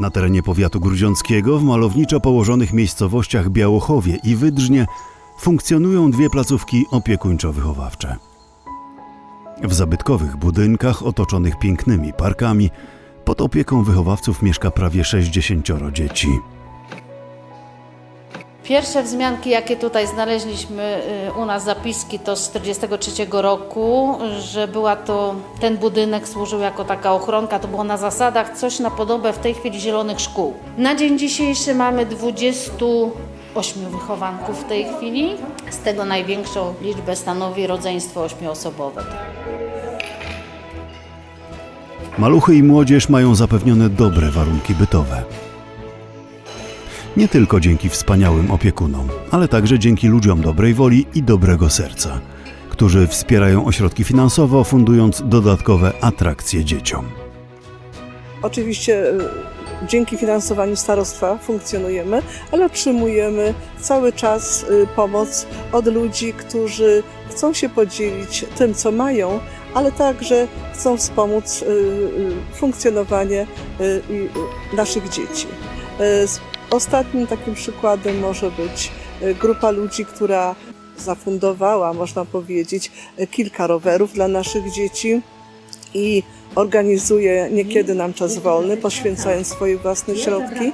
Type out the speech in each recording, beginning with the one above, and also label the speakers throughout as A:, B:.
A: Na terenie powiatu grudziąckiego w malowniczo położonych miejscowościach Białochowie i Wydrznie funkcjonują dwie placówki opiekuńczo-wychowawcze. W zabytkowych budynkach otoczonych pięknymi parkami pod opieką wychowawców mieszka prawie 60 dzieci.
B: Pierwsze wzmianki, jakie tutaj znaleźliśmy y, u nas zapiski, to z 1943 roku, że była to, ten budynek służył jako taka ochronka, to było na zasadach coś na podobę w tej chwili zielonych szkół. Na dzień dzisiejszy mamy 28 wychowanków w tej chwili, z tego największą liczbę stanowi rodzeństwo ośmioosobowe.
A: Maluchy i młodzież mają zapewnione dobre warunki bytowe. Nie tylko dzięki wspaniałym opiekunom, ale także dzięki ludziom dobrej woli i dobrego serca, którzy wspierają ośrodki finansowo, fundując dodatkowe atrakcje dzieciom.
C: Oczywiście e, dzięki finansowaniu starostwa funkcjonujemy, ale otrzymujemy cały czas e, pomoc od ludzi, którzy chcą się podzielić tym, co mają, ale także chcą wspomóc e, funkcjonowanie naszych dzieci. E, Ostatnim takim przykładem może być e, grupa ludzi, która zafundowała, można powiedzieć, e, kilka rowerów dla naszych dzieci i organizuje niekiedy nam czas wolny, poświęcając swoje własne środki,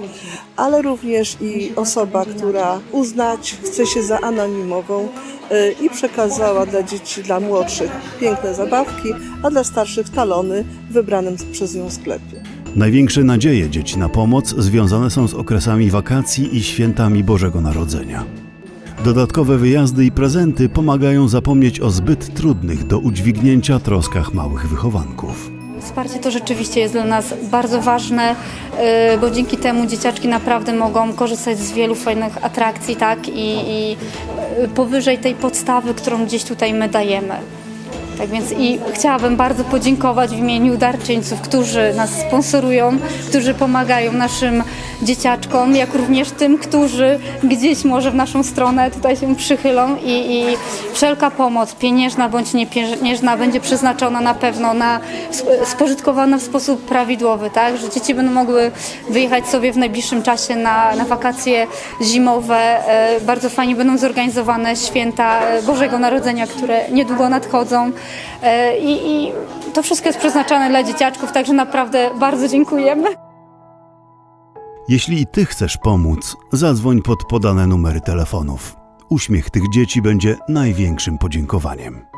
C: ale również i osoba, która uznać chce się za anonimową y, i przekazała dla dzieci, dla młodszych piękne zabawki, a dla starszych talony w wybranym przez nią sklepie.
A: Największe nadzieje dzieci na pomoc związane są z okresami wakacji i świętami Bożego Narodzenia. Dodatkowe wyjazdy i prezenty pomagają zapomnieć o zbyt trudnych do udźwignięcia troskach małych wychowanków.
D: Wsparcie to rzeczywiście jest dla nas bardzo ważne, y, bo dzięki temu dzieciaczki naprawdę mogą korzystać z wielu fajnych atrakcji, tak? I, i powyżej tej podstawy, którą gdzieś tutaj my dajemy. Tak więc i chciałabym bardzo podziękować w imieniu darczyńców, którzy nas sponsorują, którzy pomagają naszym dzieciaczkom, jak również tym, którzy gdzieś może w naszą stronę tutaj się przychylą i, i wszelka pomoc, pieniężna bądź niepieniężna, będzie przeznaczona na pewno na sp- spożytkowana w sposób prawidłowy, tak? Że dzieci będą mogły wyjechać sobie w najbliższym czasie na, na wakacje zimowe. E, Bardzo fajnie będą zorganizowane święta e, Bożego Narodzenia, które niedługo nadchodzą. E, I, I to wszystko jest przeznaczone dla dzieciaczków, także naprawdę bardzo dziękujemy.
A: Jeśli i ty chcesz pomóc, zadzwoń pod podane numery telefonów. Uśmiech tych dzieci będzie największym podziękowaniem.